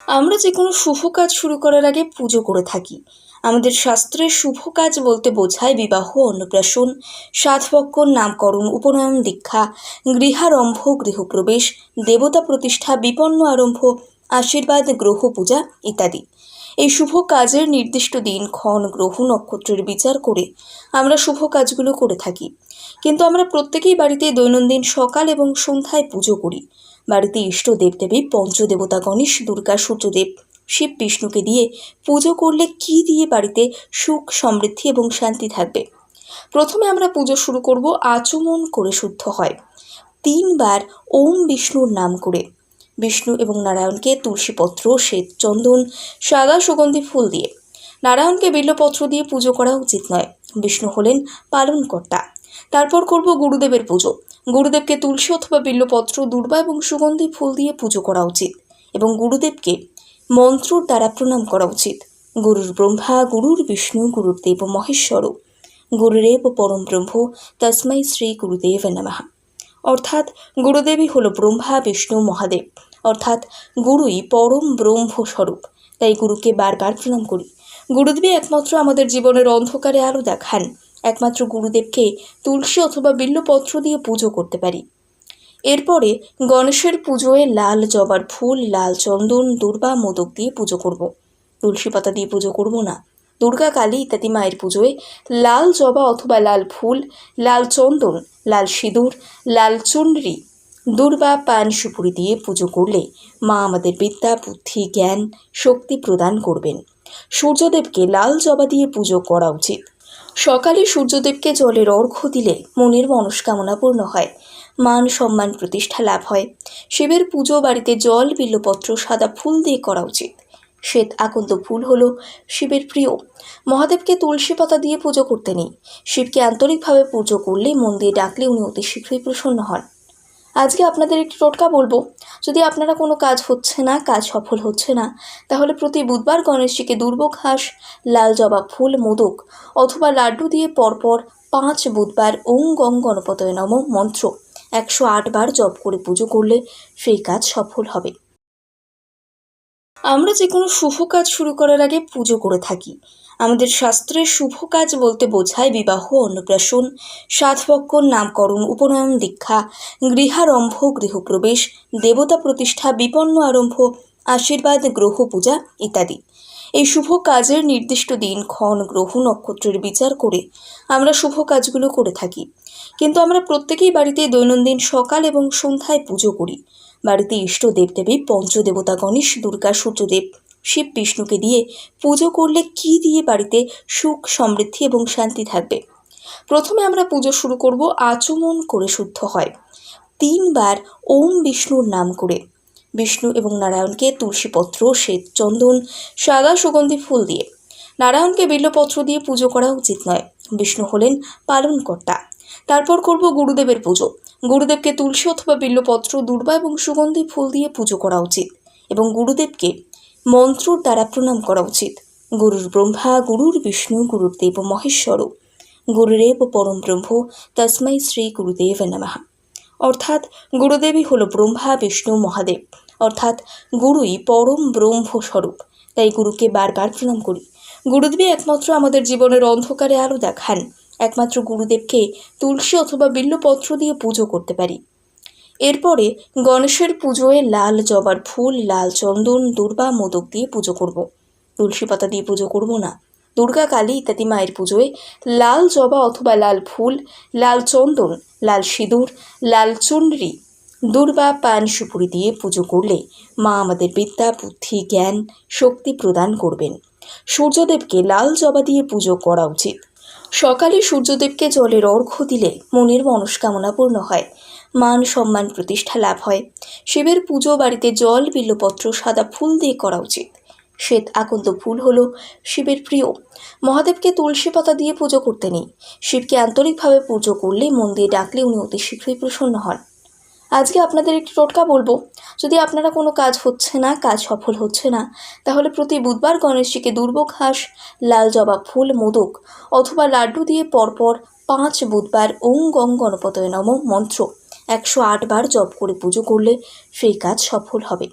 আমরা যে কোনো শুভ কাজ শুরু করার আগে পুজো করে থাকি। আমাদের শাস্ত্রে শুভ কাজ বলতে বোঝায় বিবাহ, অন্নপ্রাশন সাতপক্ষর নামকরণ, উপনয়ন, দীক্ষা, গৃহারম্ভ, গৃহপ্রবেশ, দেবতা প্রতিষ্ঠা, বিপন্ন আরম্ভ, আশীর্বাদ, গ্রহ পূজা ইত্যাদি। এই শুভ কাজের নির্দিষ্ট দিন, ক্ষণ, গ্রহ, নক্ষত্রের বিচার করে আমরা শুভ কাজগুলো করে থাকি। কিন্তু আমরা প্রত্যেকেই বাড়িতে দৈনন্দিন সকাল এবং সন্ধ্যায় পুজো করি। বাড়িতে ইষ্ট দেবদেবী, পঞ্চদেবতা গণেশ, দুর্গা সূর্যদেব, শিব বিষ্ণুকে দিয়ে পুজো করলে কি দিয়ে বাড়িতে সুখ, সমৃদ্ধি এবং শান্তি থাকবে? প্রথমে আমরা পুজো শুরু করব আচমন করে শুদ্ধ হয়। তিনবার ওম বিষ্ণুর নাম করে। বিষ্ণু এবং নারায়ণকে তুলসীপত্র, শ্বেত চন্দন, সাদা সুগন্ধি ফুল দিয়ে। নারায়ণকে বিল্লপত্র দিয়ে পুজো করা উচিত নয়। বিষ্ণু হলেন পালনকর্তা। তারপর করব গুরুদেবের পুজো। গুরুদেবকে তুলসী অথবা বিল্লপত্র, দুর্বা এবং সুগন্ধি ফুল দিয়ে পুজো করা উচিত এবং গুরুদেবকে মন্ত্রর দ্বারা প্রণাম করা উচিত। গুরুর ব্রহ্মা, গুরুর বিষ্ণু, গুরুর দেব মহেশ্বর গুরুরেব পরম ব্রহ্ম তসমাই শ্রী গুরুদেব নমঃ। অর্থাৎ গুরুদেবই হল ব্রহ্মা, বিষ্ণু, মহাদেব। অর্থাৎ গুরুই পরম ব্রহ্ম স্বরূপ। তাই গুরুকে বারবার প্রণাম করি। গুরুদেবই একমাত্র আমাদের জীবনের অন্ধকারে আলো দেখান। একমাত্র গুরুদেবকে তুলসী অথবা বিল্লপত্র দিয়ে পুজো করতে পারি। এরপরে গণেশের পুজোয় লাল জবার ফুল, লাল চন্দন, দুর্বা, মোদক দিয়ে পুজো করব। তুলসী পাতা দিয়ে পুজো করব না। দুর্গা কালী ইত্যাদি মায়ের পুজোয় লাল জবা অথবা লাল ফুল, লাল চন্দন, লাল সিঁদুর, লাল চুনরি, দুর্বা, পান, সুপুরি দিয়ে পুজো করলে মা আমাদের বিদ্যা, বুদ্ধি, জ্ঞান, শক্তি প্রদান করবেন। সূর্যদেবকে লাল জবা দিয়ে পুজো করা উচিত। সকালে সূর্যদেবকে জলের অর্ঘ্য দিলে মনের মনস্কামনা পূর্ণ হয়। মান সম্মান প্রতিষ্ঠা লাভ হয়। শিবের পুজো বাড়িতে জল, বিল্লপত্র, সাদা ফুল দিয়ে করা উচিত। শ্বেত আকন্ত ফুল হল শিবের প্রিয়। মহাদেবকে তুলসী পাতা দিয়ে পুজো করতে নেই। শিবকে আন্তরিকভাবে পুজো করলে মন দিয়ে ডাকলে উনি অতি শীঘ্রই প্রসন্ন হন। আজকে আপনাদের একটি টোটকা বলব। যদি আপনারা কোনো কাজ হচ্ছে না, কাজ সফল হচ্ছে না, তাহলে প্রতি বুধবার গণেশজিকে দুর্ভোগ ঘাস লাল জবা ফুল, মোদক অথবা লাড্ডু দিয়ে পরপর পাঁচ বুধবার ওং গং গণপতয় নম মন্ত্র। একশো আট বার জপ করে পুজো করলে সেই কাজ সফল হবে। আমরা যে কোনো শুভ কাজ শুরু করার আগে পুজো করে থাকি। আমাদের শাস্ত্রে শুভ কাজ বলতে বোঝায় বিবাহ অন্নপ্রাশন সাতপক্ষর নামকরণ, উপনয়ন দীক্ষা, গৃহারম্ভ, গৃহপ্রবেশ, দেবতা প্রতিষ্ঠা, বিপন্ন আরম্ভ, আশীর্বাদ, গ্রহ পূজা ইত্যাদি। এই শুভ কাজের নির্দিষ্ট দিন, ক্ষণ, গ্রহ, নক্ষত্রের বিচার করে আমরা শুভ কাজগুলো করে থাকি। কিন্তু আমরা প্রত্যেকেই বাড়িতে দৈনন্দিন সকাল এবং সন্ধ্যায় পুজো করি। বাড়িতে ইষ্ট দেবদেবী, পঞ্চদেবতা গণেশ, দুর্গা সূর্যদেব শিব বিষ্ণুকে দিয়ে পুজো করলে কি দিয়ে বাড়িতে সুখ, সমৃদ্ধি এবং শান্তি থাকবে? প্রথমে আমরা পুজো শুরু করব আচমন করে শুদ্ধ হয়। তিনবার ওম বিষ্ণুর নাম করে। বিষ্ণু এবং নারায়ণকে তুলসীপত্র, শ্বেত চন্দন, সাদা সুগন্ধি ফুল দিয়ে। নারায়ণকে বিল্লপত্র দিয়ে পুজো করা উচিত নয়। বিষ্ণু হলেন পালনকর্তা। তারপর করব গুরুদেবের পুজো। গুরুদেবকে তুলসী অথবা বিল্লপত্র, দুর্বা এবং সুগন্ধি ফুল দিয়ে পুজো করা উচিত এবং গুরুদেবকে মন্ত্রর দ্বারা প্রণাম করা উচিত। গুরুর ব্রহ্মা, গুরুর বিষ্ণু, গুরুর দেব মহেশ্বর। গুরুরেব পরম ব্রহ্ম তস্মাই শ্রী গুরুদেব নমঃ। অর্থাৎ গুরুদেবই হল ব্রহ্মা, বিষ্ণু, মহাদেব। অর্থাৎ গুরুই পরম ব্রহ্ম স্বরূপ। তাই গুরুকে বারবার প্রণাম করি। গুরুদেবী একমাত্র আমাদের জীবনের অন্ধকারে আলো দেখান। একমাত্র গুরুদেবকে তুলসী অথবা বিল্লপত্র দিয়ে পুজো করতে পারি। এরপরে গণেশের পুজোয় লাল জবার ফুল, লাল চন্দন, দুর্বা, মোদক দিয়ে পুজো করব। তুলসী পাতা দিয়ে পুজো করব না। দুর্গা কালী ইত্যাদি মায়ের পুজোয় লাল জবা অথবা লাল ফুল, লাল চন্দন, লাল সিঁদুর, লাল চুনরি, দুর্বা, পান, সুপুরি দিয়ে পুজো করলে মা আমাদের বিদ্যা, বুদ্ধি, জ্ঞান, শক্তি প্রদান করবেন। সূর্যদেবকে লাল জবা দিয়ে পুজো করা উচিত। সকালে সূর্যদেবকে জলের অর্ঘ্য দিলে মনের মনস্কামনা পূর্ণ হয়। মান সম্মান প্রতিষ্ঠা লাভ হয়। শিবের পুজো বাড়িতে জল, বিল্লপত্র, সাদা ফুল দিয়ে করা উচিত। শ্বেত আকন্দ ফুল হলো শিবের প্রিয়। মহাদেবকে তুলসী পাতা দিয়ে পুজো করতে নেই। শিবকে আন্তরিকভাবে পুজো করলে মন দিয়ে ডাকলে উনি অতি শীঘ্রই প্রসন্ন হন। আজকে আপনাদের একটি টোটকা বলব। যদি আপনারা কোনো কাজ হচ্ছে না, কাজ সফল হচ্ছে না, তাহলে প্রতি বুধবার গণেশজিকে দুর্ভোগ ঘাস লাল জবা ফুল, মোদক অথবা লাড্ডু দিয়ে পরপর পাঁচ বুধবার ওং গং গণপতয় নম মন্ত্র। একশো আট বার জপ করে পুজো করলে সেই কাজ সফল হবে।